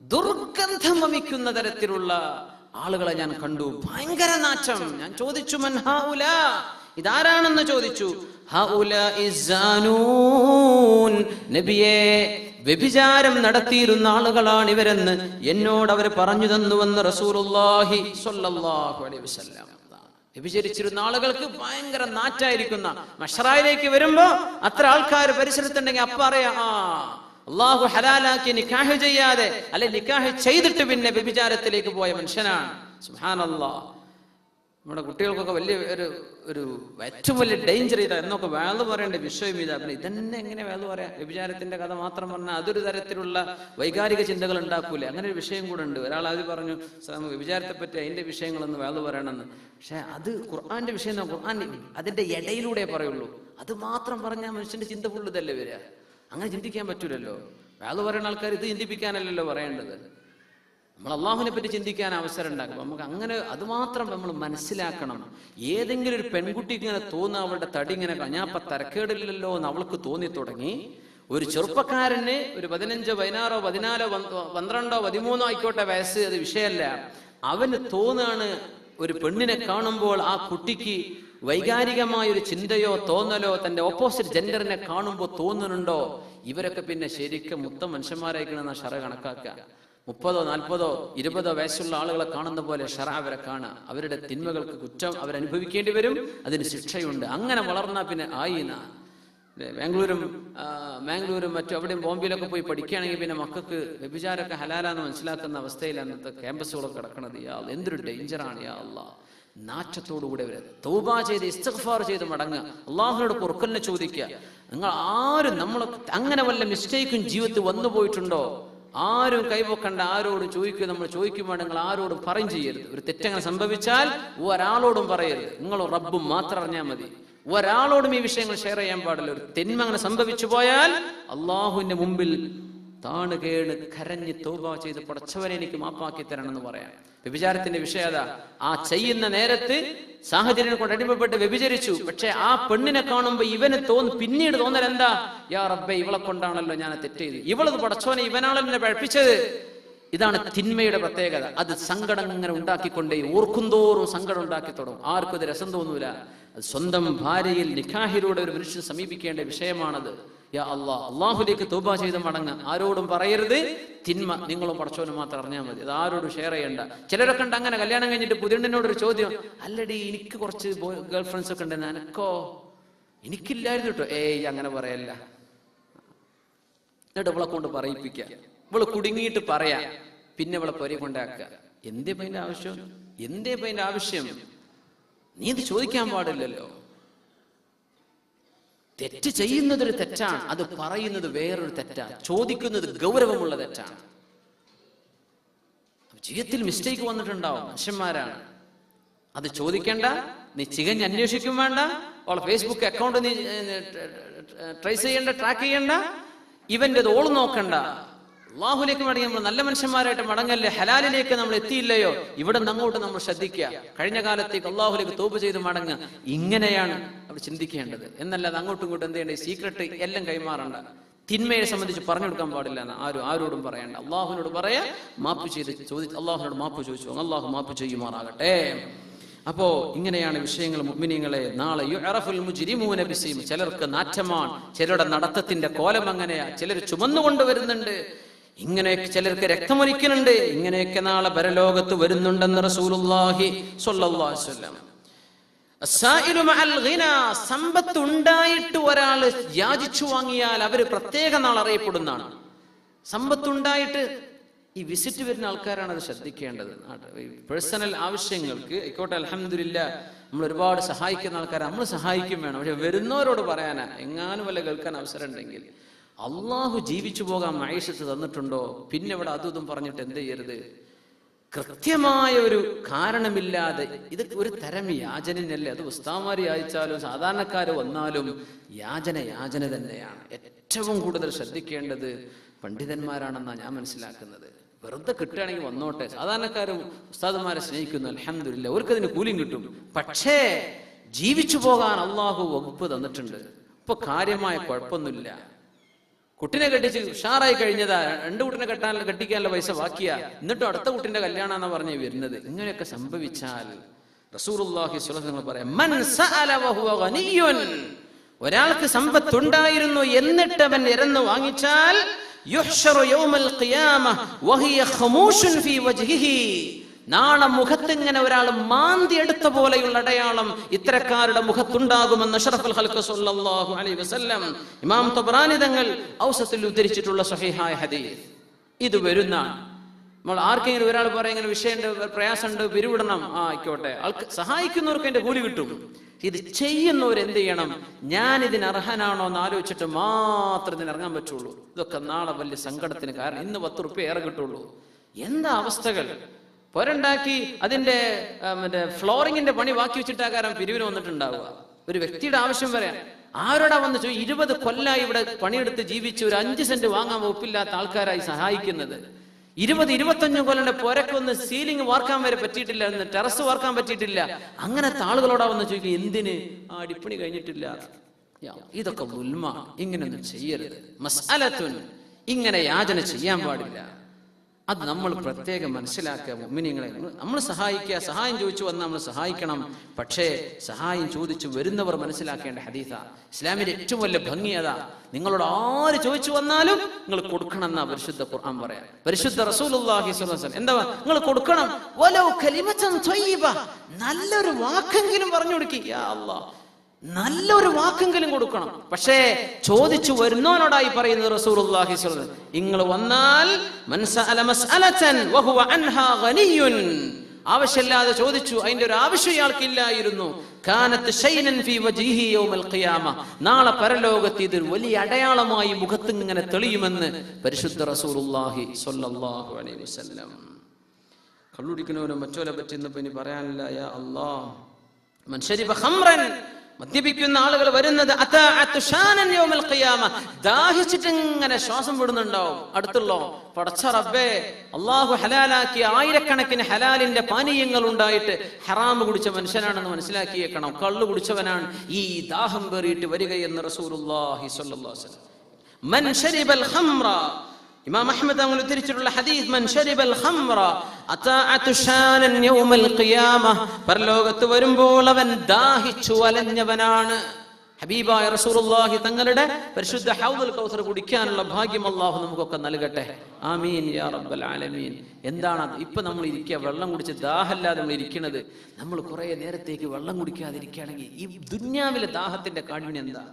ദുർഗന്ധം വമിക്കുന്ന തരത്തിലുള്ള ആളുകളെ ഞാൻ കണ്ടു. ഭയങ്കര നാറ്റം. ഞാൻ ചോദിച്ചു മൻഹാവുല ഇതാരാണെന്ന് ചോദിച്ചു. നബിയെ വ്യഭിചാരം നടത്തിയിരുന്ന ആളുകളാണ് ഇവരെന്ന് എന്നോട് അവർ പറഞ്ഞു തന്നുവെന്ന് റസൂലുള്ളാഹി സ്വല്ലല്ലാഹു അലൈഹി വസല്ലം. വ്യഭിചരിച്ചിരുന്ന ആളുകൾക്ക് ഭയങ്കര നാറ്റായിരിക്കുന്ന മഷറായിലേക്ക് വരുമ്പോ അത്ര ആൾക്കാർ പരിസരത്തുണ്ടെങ്കിൽ അപ്പ അറിയാം ആ അള്ളാഹു ഹലാലാക്കി നിക്കാഹ് ചെയ്യാതെ അല്ലെ നിക്കാഹ് ചെയ്തിട്ട് പിന്നെ വ്യഭിചാരത്തിലേക്ക് പോയ മനുഷ്യനാണ്. സുഹാനല്ലാ നമ്മുടെ കുട്ടികൾക്കൊക്കെ വലിയ ഒരു ഒരു ഏറ്റവും വലിയ ഡേഞ്ചർ ഇതാ. എന്നൊക്കെ വേൾ പറയേണ്ട വിഷയം ഇതാ. പിന്നെ ഇതന്നെ എങ്ങനെ വേൾ പറയാം? വ്യഭിചാരത്തിന്റെ കഥ മാത്രം പറഞ്ഞാൽ അതൊരു തരത്തിലുള്ള വൈകാരിക ചിന്തകൾ ഉണ്ടാക്കൂലേ? അങ്ങനെ ഒരു വിഷയം കൂടെ ഉണ്ട്. ഒരാൾ അത് പറഞ്ഞു "സാം, വ്യഭിചാരത്തെ പറ്റി അതിന്റെ വിഷയങ്ങളൊന്ന് വേൾ പറയണമെന്ന്. പക്ഷെ അത് ഖുർആന്റെ വിഷയം ഖുർആൻ അതിന്റെ ഇടയിലൂടെ പറയുള്ളൂ. അത് മാത്രം പറഞ്ഞാൽ മനുഷ്യന്റെ ചിന്ത ഫുള്ള് ഇതല്ലേ വരിക? അങ്ങനെ ചിന്തിക്കാൻ പറ്റൂലല്ലോ. വേൾ പറയുന്ന ആൾക്കാർ ഇത് ചിന്തിപ്പിക്കാനല്ലല്ലോ പറയേണ്ടത്. നമ്മൾ അള്ളാഹുവിനെ പറ്റി ചിന്തിക്കാൻ അവസരം ഉണ്ടാക്കും നമുക്ക് അങ്ങനെ അതുമാത്രം നമ്മൾ മനസ്സിലാക്കണം. ഏതെങ്കിലും ഒരു പെൺകുട്ടിക്ക് ഇങ്ങനെ തോന്നുക അവളുടെ തടി ഇങ്ങനെ ഇപ്പൊ തരക്കേടില്ലല്ലോ എന്ന് അവൾക്ക് തോന്നി തുടങ്ങി ഒരു ചെറുപ്പക്കാരന് ഒരു പതിനഞ്ചോ പതിനാറോ പതിനാലോ പന്ത്- പന്ത്രണ്ടോ പതിമൂന്നോ ആയിക്കോട്ടെ വയസ്സ് അത് വിഷയമല്ല. അവന് തോന്നാണ് ഒരു പെണ്ണിനെ കാണുമ്പോൾ ആ കുട്ടിക്ക് വൈകാരികമായ ഒരു ചിന്തയോ തോന്നലോ തന്റെ ഓപ്പോസിറ്റ് ജെൻഡറിനെ കാണുമ്പോൾ തോന്നുന്നുണ്ടോ? ഇവരൊക്കെ പിന്നെ ശരിക്കും മുത്തം മനുഷ്യന്മാരായിരിക്കണമെന്ന ഷറ കണക്കാക്കുക മുപ്പതോ നാൽപ്പതോ ഇരുപതോ വയസ്സുള്ള ആളുകളെ കാണുന്ന പോലെ ഷറ അവരെ കാണുക. അവരുടെ തിന്മകൾക്ക് കുറ്റം അവരനുഭവിക്കേണ്ടി വരും അതിന് ശിക്ഷയുണ്ട്. അങ്ങനെ വളർന്നാൽ പിന്നെ ആയി ബാംഗ്ലൂരും ബാംഗ്ലൂരും മറ്റും അവിടെയും ബോംബെയിലൊക്കെ പോയി പഠിക്കുകയാണെങ്കിൽ പിന്നെ മക്കൾക്ക് വ്യഭിചാരമൊക്കെ ഹലാലാന്ന് മനസ്സിലാക്കുന്ന അവസ്ഥയിൽ അന്നത്തെ ക്യാമ്പസുകളൊക്കെ കിടക്കണത് യാ. എന്തൊരു ഡേഞ്ചറാണ് യാ അല്ല നാറ്റത്തോടുകൂടെ വരെ. തൗബ ചെയ്ത് ഇസ്തിഗ്ഫാർ ചെയ്ത് മടങ്ങുക. അള്ളാഹുനോട് പൊറുക്കലിനെ ചോദിക്കുക. നിങ്ങൾ ആരും നമ്മൾ അങ്ങനെ വല്ല മിസ്റ്റേക്കും ജീവിതത്തിൽ വന്നു പോയിട്ടുണ്ടോ ആരും കൈവക്കണ്ട ആരോട് ചോദിക്കുക നമ്മൾ ചോദിക്കുമ്പോൾ നിങ്ങൾ ആരോടും പറയും ചെയ്യരുത്. ഒരു തെറ്റങ്ങനെ സംഭവിച്ചാൽ ഒരാളോടും പറയരുത്. നിങ്ങൾ റബ്ബും മാത്രം അറിഞ്ഞാൽ മതി. ഒരാളോടും ഈ വിഷയങ്ങൾ ഷെയർ ചെയ്യാൻ പാടില്ല. ഒരു തെന്മ അങ്ങനെ സംഭവിച്ചു പോയാൽ അള്ളാഹുവിന്റെ മുമ്പിൽ താണ് കേണ് കരഞ്ഞ് തോപ ചെയ്ത് പടച്ചവനെ എനിക്ക് മാപ്പാക്കി തരണം എന്ന് പറയാം. വ്യഭിചാരത്തിന്റെ വിഷയത ആ ചെയ്യുന്ന നേരത്ത് സാഹചര്യം കൊണ്ട് അടിമപ്പെട്ട് വ്യഭിചരിച്ചു. പക്ഷെ ആ പെണ്ണിനെ കാണുമ്പോ ഇവന് തോന്നു പിന്നീട് തോന്നൽ എന്താ? യാ റബ്ബെ ഇവളെ കൊണ്ടാണല്ലോ ഞാൻ തെറ്റ് ചെയ്ത് ഇവളത് പടച്ചോനെ എന്നെ പഴപ്പിച്ചത്. ഇതാണ് തിന്മയുടെ പ്രത്യേകത. അത് സങ്കടം ഇങ്ങനെ ഉണ്ടാക്കിക്കൊണ്ടേ ഓർക്കുന്തോറും സങ്കടം ഉണ്ടാക്കി തുടങ്ങും. ആർക്കും അത് രസം തോന്നൂല. അത് സ്വന്തം ഭാര്യയിൽ നിഖാഹിലൂടെ ഒരു മനുഷ്യൻ സമീപിക്കേണ്ട വിഷയമാണത്. അള്ളാഹുലേക്ക് തൗബ ചെയ്ത് മടങ്ങ. ആരോടും പറയരുത്. തിന്മ നിങ്ങളും പടച്ചോനും മാത്രം അറിഞ്ഞാൽ മതി. അത് ആരോടും ഷെയർ ചെയ്യണ്ട. ചിലരൊക്കെ ഉണ്ട് അങ്ങനെ കല്യാണം കഴിഞ്ഞിട്ട് പുതിയണ്ണിനോട് ഒരു ചോദ്യം. അല്ലടി എനിക്ക് കുറച്ച് ഗേൾ ഫ്രണ്ട്സ് ഒക്കെ ഉണ്ട്. എനക്കോ എനിക്കില്ലായിരുന്നു കേട്ടോ ഏയ് അങ്ങനെ പറയല്ല. എന്നിട്ട് ഇവളെ കൊണ്ട് പറയിപ്പിക്ക. ഇവൾ കുടുങ്ങിയിട്ട് പറയാ. പിന്നെ ഇവളെ പൊരി കൊണ്ടാക്കുക എന്തേ പൈന്റെ ആവശ്യം? എന്തേ പൈന്റെ ആവശ്യം? നീ ഇത് ചോദിക്കാൻ പാടില്ലല്ലോ. തെറ്റ് ചെയ്യുന്നത് ഒരു തെറ്റാണ്. അത് പറയുന്നത് വേറൊരു തെറ്റാണ്. ചോദിക്കുന്നത് ഗൗരവമുള്ള തെറ്റാണ്. ജീവിതത്തിൽ മിസ്റ്റേക്ക് വന്നിട്ടുണ്ടാവും. മനുഷ്യന്മാരാണ്. അത് ചോദിക്കേണ്ട നീ ചികഞ്ഞ് അന്വേഷിക്കും വേണ്ട അവളെ ഫേസ്ബുക്ക് അക്കൗണ്ട് നീ ട്രേസ് ചെയ്യണ്ട ട്രാക്ക് ചെയ്യണ്ട ഇവന്റെ ഓൾ നോക്കണ്ട. അള്ളാഹുലേക്ക് മടങ്ങി നമ്മൾ നല്ല മനുഷ്യന്മാരായിട്ട് മടങ്ങല്ലേ? ഹലാലിലേക്ക് നമ്മൾ എത്തിയില്ലയോ? ഇവിടെ അങ്ങോട്ട് നമ്മൾ ശ്രദ്ധിക്കുക. കഴിഞ്ഞ കാലത്തേക്ക് അള്ളാഹുലേക്ക് തോപ്പ് ചെയ്ത് മടങ്ങുക ഇങ്ങനെയാണ് അവർ ചിന്തിക്കേണ്ടത്. എന്നല്ലാതെ അങ്ങോട്ടും ഇങ്ങോട്ടും എന്ത് ചെയ്യേണ്ടത് സീക്രട്ട് എല്ലാം കൈമാറണ്ട. തിന്മയെ സംബന്ധിച്ച് പറഞ്ഞു കൊടുക്കാൻ പാടില്ല എന്ന് ആരും ആരോടും പറയണ്ട. അള്ളാഹുവിനോട് പറയാ മാപ്പ് ചെയ്ത് ചോദിച്ചു അള്ളാഹുനോട് മാപ്പ് ചോദിച്ചു. അള്ളാഹു മാപ്പ് ചെയ്യുമാറാകട്ടെ. അപ്പോ ഇങ്ങനെയാണ് വിഷയങ്ങൾ മുഗ്മിനിങ്ങളെ നാളെ ചിലർക്ക് നാറ്റമാണ് ചിലരുടെ നടത്തത്തിന്റെ കോലം അങ്ങനെയാ. ചിലർ ചുമന്നുകൊണ്ട് വരുന്നുണ്ട്. ഇങ്ങനെയൊക്കെ ചിലർക്ക് രക്തമൊലിക്കുന്നുണ്ട്. ഇങ്ങനെയൊക്കെ നാളെ പരലോകത്ത് വരുന്നുണ്ടെന്ന് റസൂലുള്ളാഹി സ്വല്ലല്ലാഹു അലൈഹി വസല്ലം. സമ്പത്ത് ഉണ്ടായിട്ട് ഒരാൾ യാചിച്ചു വാങ്ങിയാൽ അവർ പ്രത്യേക നാൾ അറിയപ്പെടുന്നതാണ്. സമ്പത്തുണ്ടായിട്ട് ഈ വിസിറ്റ് വരുന്ന ആൾക്കാരാണ് അത് ശ്രദ്ധിക്കേണ്ടത്. പേഴ്സണൽ ആവശ്യങ്ങൾക്ക് ആയിക്കോട്ടെ അലഹമില്ല നമ്മൾ ഒരുപാട് സഹായിക്കുന്ന ആൾക്കാരെ നമ്മൾ സഹായിക്കും വേണം. പക്ഷെ വരുന്നവരോട് പറയാനാ എങ്ങാനും വല്ല കേൾക്കാൻ അവസരം ഉണ്ടെങ്കിൽ അള്ളാഹു ജീവിച്ചു പോകാൻ മൈഷത്ത് തന്നിട്ടുണ്ടോ? പിന്നെ ഇവിടെ അതും പറഞ്ഞിട്ട് എന്ത് ചെയ്യരുത്? കൃത്യമായ ഒരു കാരണമില്ലാതെ ഇത് ഒരു തരം യാചനയല്ലേ? അത് ഉസ്താമാർ യാചിച്ചാലും സാധാരണക്കാർ വന്നാലും യാചന യാചന തന്നെയാണ്. ഏറ്റവും കൂടുതൽ ശ്രദ്ധിക്കേണ്ടത് പണ്ഡിതന്മാരാണെന്നാണ് ഞാൻ മനസ്സിലാക്കുന്നത്. വെറുതെ കിട്ടുകയാണെങ്കിൽ വന്നോട്ടെ. സാധാരണക്കാരും ഉസ്താദന്മാരെ സ്നേഹിക്കുന്നു അലഹമില്ല അവർക്കതിന് കൂലിയും കിട്ടും. പക്ഷേ ജീവിച്ചു പോകാൻ അള്ളാഹു വകുപ്പ് തന്നിട്ടുണ്ട്. ഇപ്പൊ കാര്യമായ കുഴപ്പമൊന്നുമില്ല. കുട്ടിനെ കെട്ടിച്ച് ഉഷാറായി കഴിഞ്ഞതാ. രണ്ട് കുട്ടിനെ കെട്ടാൻ കെട്ടിക്കാനുള്ള പൈസ ബാക്കിയാ. എന്നിട്ടും അടുത്ത കുട്ടിന്റെ കല്യാണമാണെന്ന് പറഞ്ഞ് വരുന്നത്. ഇങ്ങനെയൊക്കെ സംഭവിച്ചാൽ റസൂറുല്ലാഹി പറയാം. ഒരാൾക്ക് സമ്പത്തുണ്ടായിരുന്നു എന്നിട്ട് അവൻ ഇരന്ന് വാങ്ങിച്ചാൽ യൗമൽ ഖിയാമ ഫീ വജ്ഹിഹി. നാളെ മുഖത്ത് ഇങ്ങനെ ഒരാൾ മാന്തി എടുത്ത പോലെയുള്ള അടയാളം ഇത്തരക്കാരുടെ മുഖത്തുണ്ടാകുമെന്ന് അഷ്റഫുൽ ഖൽഖ് സല്ലല്ലാഹു അലൈഹി വസല്ലം ഇമാം തബ്രാനി തങ്ങൾ ഔസത്തിൽ ഉദ്ധരിച്ചിട്ടുള്ള സഹിഹായ ഹദീസ്. ഇത് വരുന്ന നമ്മൾ ആർക്കെങ്കിലും ഒരാൾ പറയാം ഇങ്ങനെ വിഷയമുണ്ട് പ്രയാസമുണ്ട് പിരിവിടണം ആ ആയിക്കോട്ടെ. ആൾക്ക് സഹായിക്കുന്നവർക്ക് എന്റെ കൂലി കിട്ടും. ഇത് ചെയ്യുന്നവർ എന്ത് ചെയ്യണം? ഞാൻ ഇതിന് അർഹനാണോ എന്ന് ആലോചിച്ചിട്ട് മാത്രം ഇതിന് ഇറങ്ങാൻ പറ്റുള്ളൂ. ഇതൊക്കെ നാളെ വലിയ സങ്കടത്തിന് കാരണം ഇന്ന് പത്ത് റുപ്യ ഏറെ കിട്ടുള്ളൂ. എന്താ അവസ്ഥകൾ? പൊരണ്ടാക്കി അതിന്റെ മറ്റേ ഫ്ലോറിങ്ങിന്റെ പണി ബാക്കി വെച്ചിട്ടാകാരം പിരിവിന് വന്നിട്ടുണ്ടാവുക. ഒരു വ്യക്തിയുടെ ആവശ്യം വരാൻ ആരോടാ വന്ന് ചോദിച്ചു ഇരുപത് കൊല്ലായി ഇവിടെ പണിയെടുത്ത് ജീവിച്ച് ഒരു അഞ്ച് സെന്റ് വാങ്ങാൻ വകുപ്പില്ലാത്ത ആൾക്കാരായി സഹായിക്കുന്നത്. ഇരുപത് ഇരുപത്തഞ്ചും കൊല്ലം പുരക്കൊന്ന് സീലിംഗ് വാർക്കാൻ വരെ പറ്റിയിട്ടില്ല എന്ന് ടെറസ് വാർക്കാൻ പറ്റിയിട്ടില്ല. അങ്ങനത്തെ ആളുകളോടാ വന്ന് ചോദിക്കും എന്തിന്? ആ അടിപ്പണി കഴിഞ്ഞിട്ടില്ല. ഇതൊക്കെ ഉൽമ ഇങ്ങനെയൊന്നും ചെയ്യരുത്. മസ്അലത്തുൻ. ഇങ്ങനെ യാചന ചെയ്യാൻ പാടില്ല. അത് നമ്മൾ പ്രത്യേകം മനസ്സിലാക്കുക മുമ്മിനിങ്ങളെ നമ്മൾ സഹായിക്കുക സഹായം ചോദിച്ചു വന്ന് നമ്മൾ സഹായിക്കണം. പക്ഷേ സഹായം ചോദിച്ചു വരുന്നവർ മനസ്സിലാക്കേണ്ട ഹദീസ. ഇസ്ലാമിന്റെ ഏറ്റവും വലിയ ഭംഗി അതാ. നിങ്ങളോട് ആര് ചോദിച്ചു വന്നാലും നിങ്ങൾ കൊടുക്കണം എന്നാ പരിശുദ്ധ ഖുർആൻ പറയാം. പരിശുദ്ധ റസൂലുള്ളാഹി എന്താ നിങ്ങൾ കൊടുക്കണം. നല്ലൊരു വാക്കെങ്കിലും പറഞ്ഞു കൊടുക്കുക നല്ലൊരു വാക്കെങ്കിലും കൊടുക്കണം. പക്ഷേ ചോദിച്ചു വരുന്നവനോടായി പറയുന്നത് റസൂലുള്ളാഹി നിങ്ങൾ വന്നാൽ ആവശ്യമില്ലാതെ ചോദിച്ചു അതിന്റെ ഒരു ആവശ്യം ഇയാൾക്കില്ലായിരുന്നു നാളെ പരലോകത്ത് ഇത് വലിയ അടയാളമായി മുഖത്ത് ഇങ്ങനെ തെളിയുമെന്ന് പരിശുദ്ധ റസൂലുള്ളാഹി സ്വല്ലല്ലാഹു അലൈഹി വസല്ലം. മറ്റോലെ പറ്റി ഇന്നിപ്പോ ഇനി പറയാനില്ല. യാ മദ്യപിക്കുന്ന ആളുകൾ വരുന്നത് ദാഹിച്ചിട്ട് ഇങ്ങനെ ശ്വാസം വിടുന്നുണ്ടാവും. അടുത്തുള്ളോ പടച്ച റബ്ബേ അള്ളാഹു ഹലാലാക്കിയ ആയിരക്കണക്കിന് ഹലാലിന്റെ പാനീയങ്ങൾ ഉണ്ടായിട്ട് ഹറാമ് കുടിച്ച മനുഷ്യനാണെന്ന് മനസ്സിലാക്കിയേക്കണം. കള്ളു കുടിച്ചവനാണ് ഈ ദാഹം പേറിയിട്ട് വരികയെന്ന് റസൂലുള്ളാഹി ഇമാം അഹമ്മദ് അങ്ങനെ ഉദ്ധരിച്ചിട്ടുള്ള ഹദീസ് മൻ ശരിബൽ ഖംറ യൗമൽ ഖിയാമ. പരലോകത്ത് വരുമ്പോൾ അവൻ ദാഹിച്ചു അലഞ്ഞവനാണ്. ഹബീബായ റസൂലുള്ളാഹി തങ്ങളുടെ പരിശുദ്ധ ഹൗദുൽ കൗസർ കുടിക്കാനുള്ള ഭാഗ്യം അള്ളാഹു നമുക്കൊക്കെ നൽകട്ടെ. ആമീൻ യാ റബ്ബൽ ആലമീൻ. എന്താണ്? ഇപ്പൊ നമ്മൾ ഇരിക്കുക വെള്ളം കുടിച്ച് ദാഹല്ലാതെ നമ്മൾ ഇരിക്കുന്നത്. നമ്മൾ കുറെ നേരത്തേക്ക് വെള്ളം കുടിക്കാതിരിക്കുകയാണെങ്കിൽ ഈ ദുന്യാവിലെ ദാഹത്തിന്റെ കാഠിന്യം എന്താ?